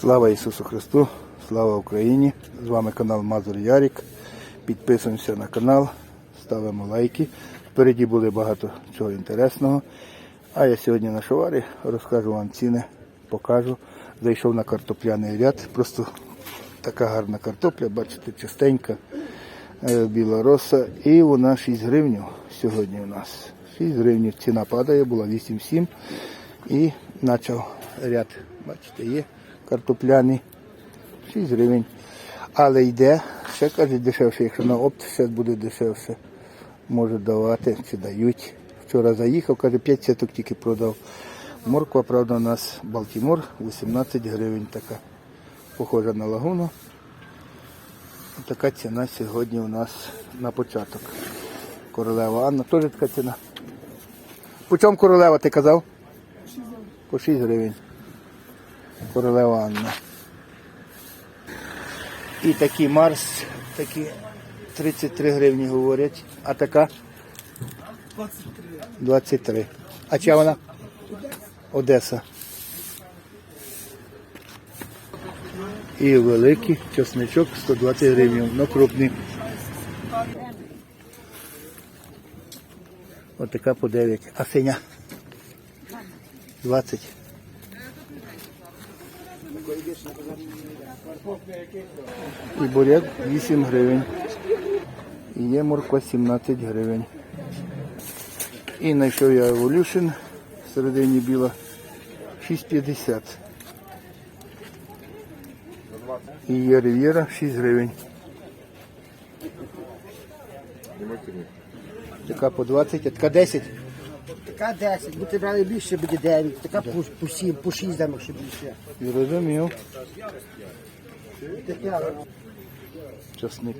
Слава Ісусу Христу, слава Україні! З вами канал Мазур Ярік. Підписуємося на канал, ставимо лайки. Впереді буде багато чого інтересного. А я сьогодні на шоварі розкажу вам ціни, покажу. Зайшов на картопляний ряд. Просто така гарна картопля, бачите, чистенька, е, біла роса. І вона 6 гривень сьогодні у нас. 6 гривень ціна падає, була 8,7. І почав ряд, бачите, є картопляний. 6 гривень. Але йде, ще кажуть дешевше, якщо на опт ще буде дешевше. Можуть давати чи дають. Вчора заїхав, каже, 5 сіток тільки продав. Морква, правда, у нас Балтімор 18 гривень така. Похожа на лагуну. Така ціна сьогодні у нас на початок. Королева Анна теж така ціна. По чому королева ти казав? По 6 гривень. Королева Анна. І такий Марс, такі 33 гривні говорять. А така? 23. А чия вона? Одеса. І великий чесничок 120 гривень, но крупний. Ось така по 9. А синя? 20. І буряк 8 гривень. І є морква 17 гривень. І знайшов я Evolution всередині біла 6,50. І є Riviera 6 гривень. Така по 20, а така 10. Така 10, будете брали більше, буде 9, така по, по 7, по 6 дамо ще більше. Зрозумів. Така, Часник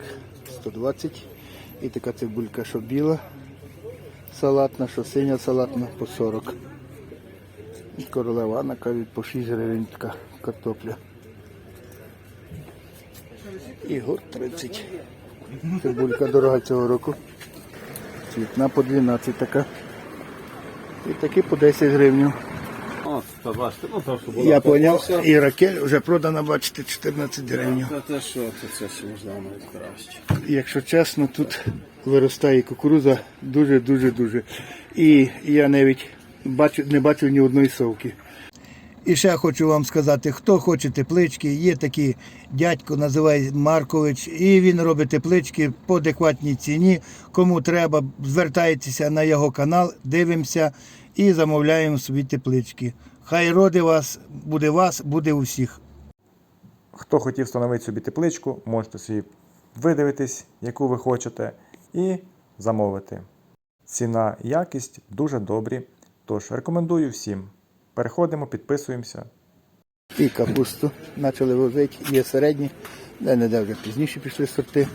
120. І така цибулька, що біла, салатна, що синя салатна по 40. І королева Анна, кажуть, по 6 гривень така картопля. І гурт 30. Цибулька дорога цього року. Цвітна по 12 така. І такі по 10 гривень. О, ну то, що було. Я поняв, і ракель вже продана, бачите, 14 гривень. Та те, що це, це можливо навіть краще. Якщо чесно, тут виростає кукуруза дуже-дуже дуже. І я навіть бачу, не бачив ні одної совки. І ще хочу вам сказати, хто хоче теплички, є такий дядько, називає Маркович, і він робить теплички по адекватній ціні. Кому треба, звертайтеся на його канал, дивимося і замовляємо собі теплички. Хай роди вас, буде вас, буде усіх. Хто хотів встановити собі тепличку, можете собі видивитись, яку ви хочете, і замовити. Ціна і якість дуже добрі. Тож рекомендую всім. Переходимо, підписуємося. І капусту почали возити, є середні, де не де вже пізніше пішли сорти.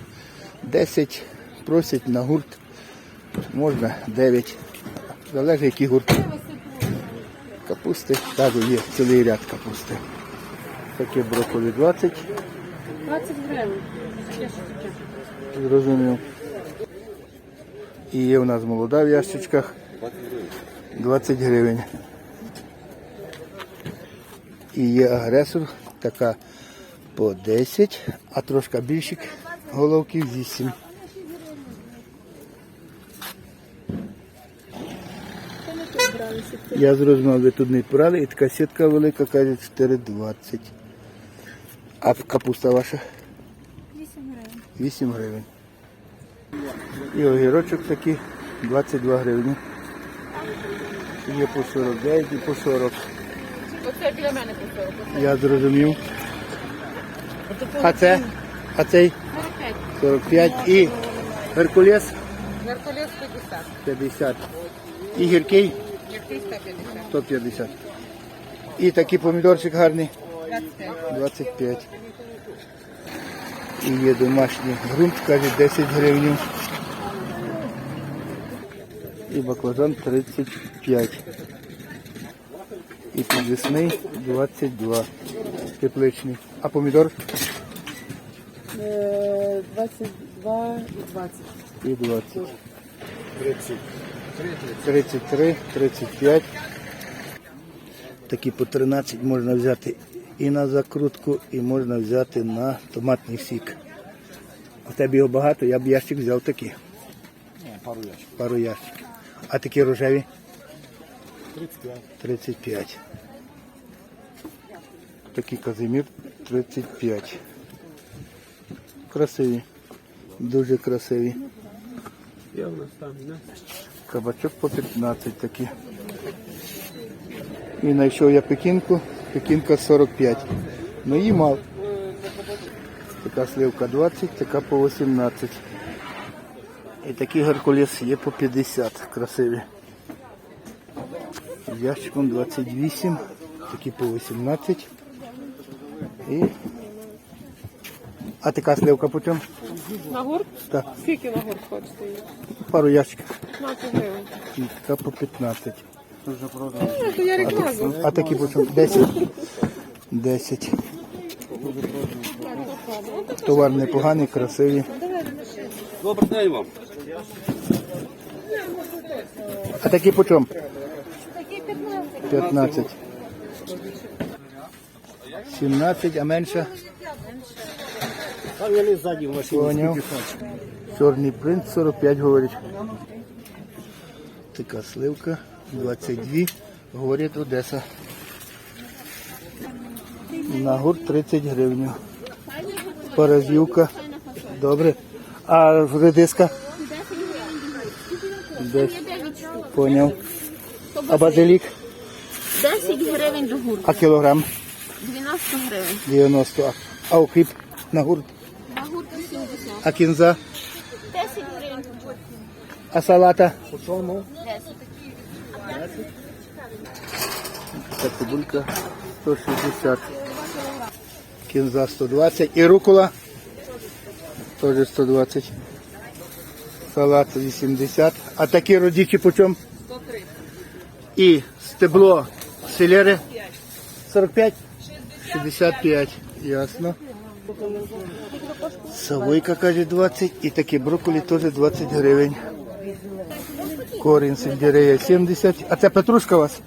10 просять на гурт, можна 9. Залежить який гурт. Капусти, кажу, є цілий ряд капусти. Таке брокколі 20, 20 гривень. Зрозумів. І є у нас молода в ящичках 20 гривень. І є агресор, така по 10, а трошки більшик головки 8. Я зрозумів, ви тут не брали, і така сітка велика, каже 4,20. А капуста ваша? 8 гривень. 8 гривень. І огірочок такий 22 гривні. Є по 49 і по 40. Оце біля мене по 40. Я зрозумів. А це? А цей 45. 45 і Геркулес Геркулес 50. 50. І гіркий Який 150? 150. І такий помідорчик гарний 25. 25. І є домашній ґрунт, каже 10 гривень. І баклажан 35. І підвісний 22. Тепличний. А помідор 22 і 20. і 20. 33, 35. Такі по 13 можна взяти і на закрутку, і можна взяти на томатний сік. У тебе його багато, я б ящик взяв такий. Пару ящиків. Пару ящиків. А такі рожеві? 35. 35. Такий казимір 35. Красиві. Дуже красиві. Я в нас там, не? Кабачок по 15 такі. І знайшов я пекінку. Пекінка 45. Ну її мав. Така сливка 20, така по 18. І такий геркулес є по 50. Красиві. З ящиком 28, такі по 18. І... А така сливка по чому? На гурт? Так, Скільки на гурт хочете? її? пару ящиків. 15 гривень. І така по 15. Ну, то я рекламу. А такі по чому? 10. 10. Товар непоганий, красивий. Добрий день вам. А такі по чому? 15. 17, а менше? Я не ззаді в машині. Чорний принц 45 говорить. Така сливка 22. Говорить Одеса. На гурт 30 гривень. Паразівка. Добре. А редиска? 10. Поняв. А базилік? 10 гривень до гурту, А кілограм? 12 гривень. 90. А укріп на гурт? На гурту 70. А кінза? 10 гривень. А салата? 10. Ця цибулька 160. Кінза 120. І рукола теж 120. Салат 80. А такі родичі по чому? 130. І стебло селери 45? 65. Ясно. Савойка, каже, 20. І такі брокколі теж 20 гривень. Корінь сельдерея 70. А це петрушка у вас?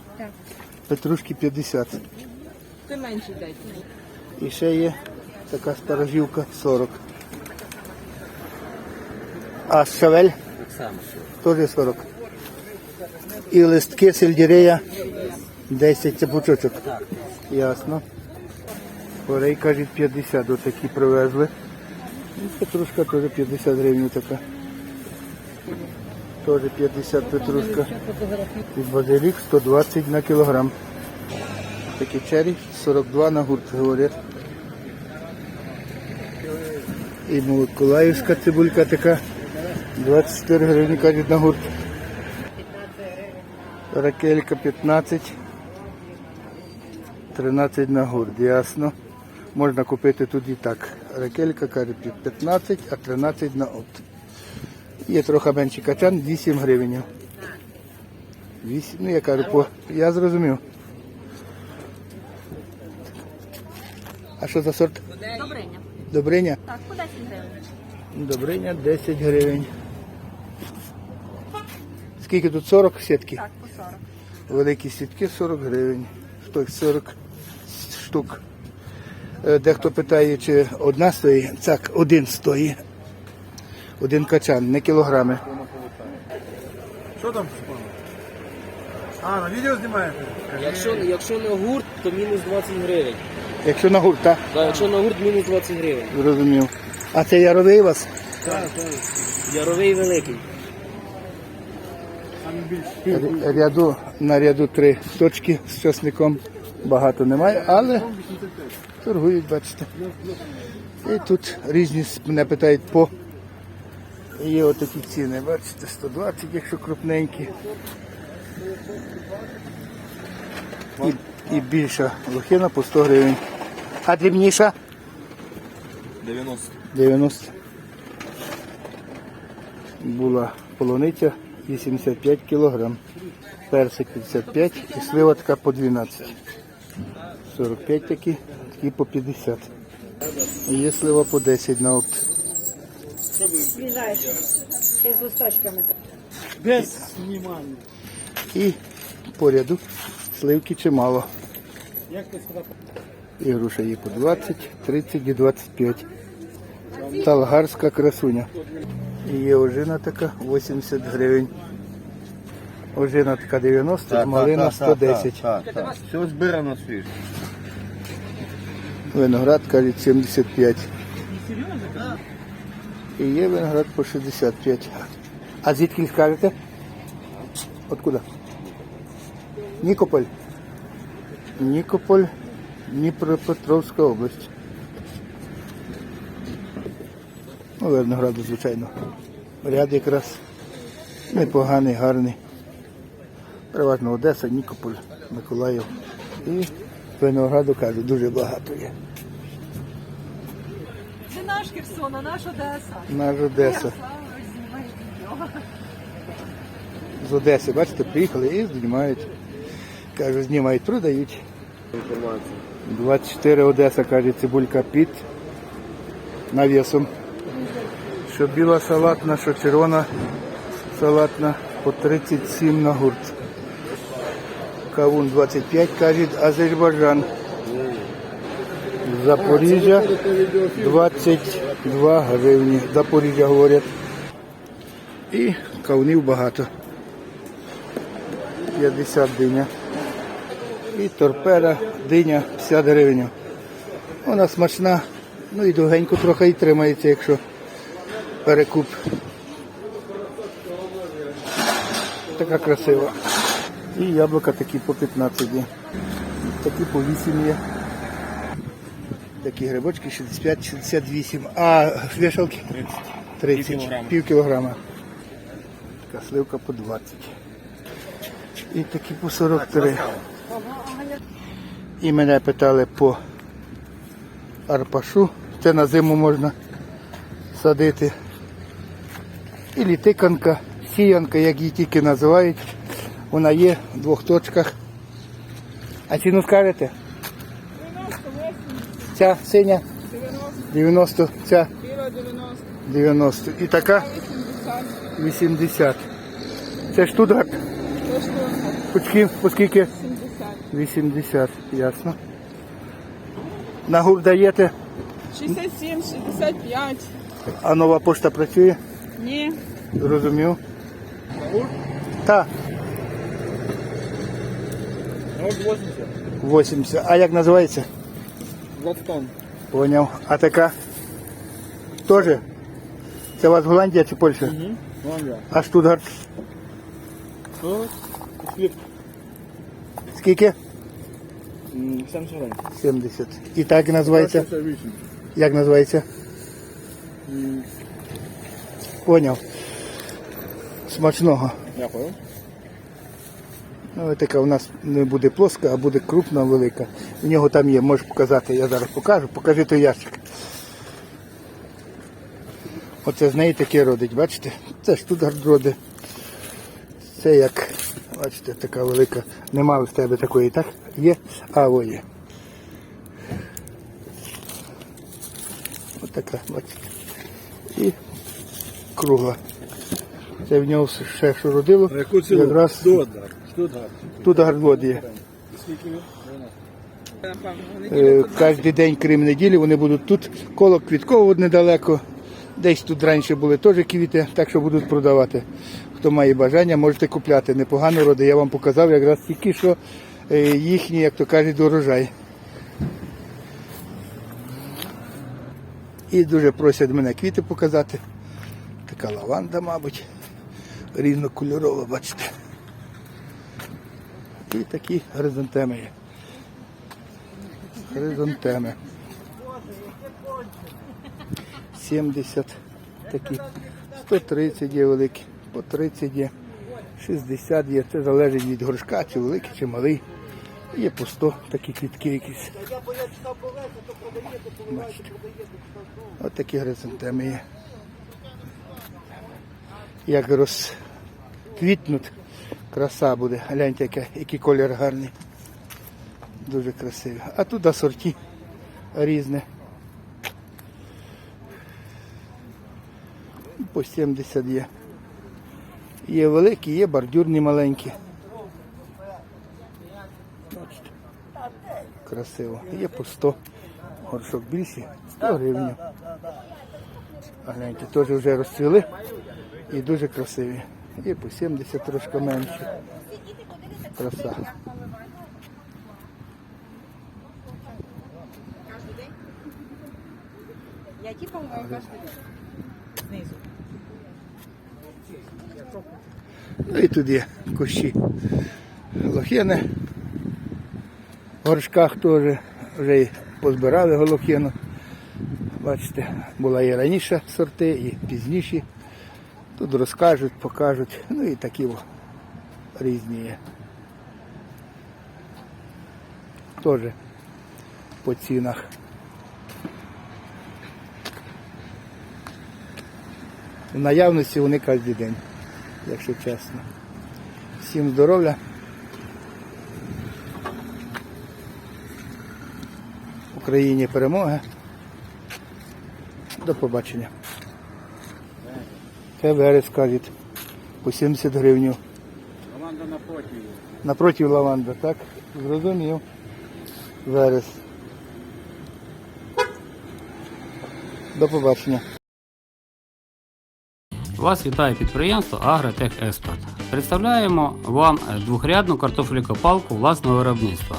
Петрушки 50. Ти менше дайте. І ще є така старожівка 40. А шавель? Теж 40. І листки сельдерея 10 це пучочок. Ясно. Порей, кажуть, 50 отакі привезли. І Петрушка теж 50 гривень така. Теж 50 петрушка. І базилік 120 на кілограм. Такі чері 42 на гурт, говорять. І Миколаївська цибулька така 24 гривні, кажуть, на гурт. Ракелька 15. 13 на гурт, ясно. Можна купити тут і так. Ракелька каже під 15, а 13 на опт. Є трохи менший качан, 8 гривень. 8, ну я кажу, по, я зрозумів. А що за сорт? Добриня. Добриня? Так, по 10 гривень. Добриня 10 гривень. Скільки тут 40 сітки? Так, по 40. Великі сітки 40 гривень. 40 штук. Е, Дехто питає, чи одна стоїть. Так, один стоїть. Один качан, не кілограми. Що там? А, на відео знімаєте? Якщо, якщо на гурт, то мінус 20 гривень. Якщо на гурт, так? Так, якщо на гурт, мінус 20 гривень. Зрозумів. А це яровий у вас? Яровий великий. Ря- Ряду, на ряду три точки з часником. Багато немає, але торгують, бачите. І тут різні мене питають по. Є отакі ціни, бачите, 120, якщо крупненькі. І, і більша лохина по 100 гривень. А дрібніша? 90. 90. Була полуниця 85 кг. Персик 55 і слива така по 12. 45 такі, такі по 50. І є слива по 10 на опт. Без знімання. І по ряду сливки чимало. І груша є по 20, 30 і 25. Талгарська красуня. І є ожина така 80 гривень. Ожина така 90, малина 110. Так, так. Все збирано свіже. Виноград, кажуть, 75. І є виноград по 65. А звідки скажете? Откуда? Нікополь. Нікополь, Дніпропетровська область. Ну, винограду, звичайно. Ряд якраз непоганий, гарний. Переважно Одеса, Нікополь, Миколаїв. І винограду кажуть, дуже багато є. Це наш Херсон, а наш Одеса. Наш Одеса. З Одеси, бачите, приїхали і знімають. Кажуть, знімають, продають. 24 Одеса, каже, цибулька під навісом. Що біла салатна, що червона салатна по 37 на гурт. Кавун 25, кажуть, Азербайджан. Запоріжжя 22 гривні. Запоріжжя говорять. І кавунів багато. 50 диня. І торпера, диня 50 гривень. Вона смачна, ну і довгенько трохи і тримається, якщо перекуп. Така красива. І яблука такі по 15 є. Такі по 8 є. Такі грибочки 65-68. А вішалки 30. Пів кілограма. Така сливка по 20. І такі по 43. І мене питали по арпашу. Це на зиму можна садити. І літиканка, сіянка, як її тільки називають. Вона є в двох точках. А ціну скажете? Ця синя? 90. Ця? 90. І така? 80. Це штутгарт? По скільки? По скільки? 80, ясно. На гурт даєте, 67, 65. а нова пошта працює? Ні. Зрозумів. Так. 80. 80. А як називається? 20 тонн. Поняв. А така? Тоже? Це у вас Голландія чи Польща? Вон я. А Штутгарт? Хліб. Скільки? 70 гривень. 70. І так і називається? 68. Як називається? Поняв. Смачного. Дякую. Ну, така у нас не буде плоска, а буде крупна, велика. У нього там є, можеш показати, я зараз покажу. Покажи той ящик. Оце з неї таке родить, бачите? Це ж тут роди. Це як, бачите, така велика. Нема в тебе такої, так? Є? А, о, є. Ось така, бачите. І кругла. Це в нього ще що родило. А яку ціну? Якраз Тут гарбот є. Е, Кожен день, крім неділі, вони будуть тут. Коло квітково недалеко. Десь тут раніше були теж квіти, так що будуть продавати. Хто має бажання, можете купляти. Непогано роди. Я вам показав якраз тільки що е, їхній, як то кажуть, урожай. І дуже просять мене квіти показати. Така лаванда, мабуть. Різнокольорова, бачите. І такі горизонтеми є. Хризантеми. 70 такі. 130 є великі, по 30 є, 60 є. Це залежить від горшка, чи великий, чи малий. Є по 100 такі квітки якісь. Бачите. Ось такі хризантеми є. Як розквітнуть, краса буде. Гляньте, яке- який колір гарний. Дуже красиві. А тут асорті різне. По 70 є. Є великі, є бордюрні маленькі. Красиво. Є по 100. Горшок більший, 100 гривень. А гляньте, теж вже розцвіли і дуже красиві. Є по 70 трошки менші. Краса. Я типа умою кожен день. Знизу. Ну і тут є кущі лохини. В горшках теж вже і позбирали голохину. Бачите, була і раніше сорти, і пізніші. Тут розкажуть, покажуть. Ну і такі різні є. Теж по цінах. В наявності вони кожен день, якщо чесно. Всім здоров'я. Україні перемоги. До побачення. Це верес кажуть. По 70 гривень. Команда напротив. Напроти лаванда, так? Зрозумів. Верес. До побачення. Вас вітає підприємство Агротех Експорт. Представляємо вам двохрядну картофелькопалку власного виробництва.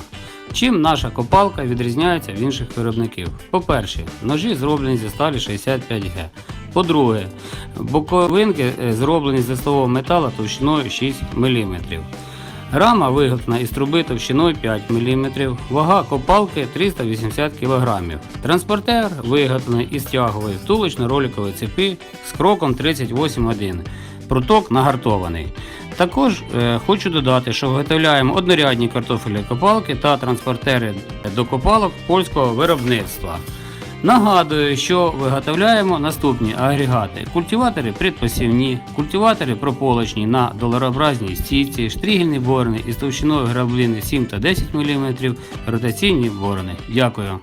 Чим наша копалка відрізняється від інших виробників? По-перше, ножі зроблені зі сталі 65Г. По-друге, боковинки е, зроблені з листового металу товщиною 6 мм. Рама виготовлена із труби товщиною 5 мм, вага копалки 380 кг. Транспортер виготовлений із тягової втулочно-роликової цепи з кроком 38.1. Пруток нагартований. Також е, хочу додати, що виготовляємо однорядні картофелі копалки та транспортери до копалок польського виробництва. Нагадую, що виготовляємо наступні агрегати: культиватори предпосівні, культиватори прополочні на доларообразній стійці, штрігельні борони із товщиною граблини 7 та 10 мм, ротаційні борони. Дякую.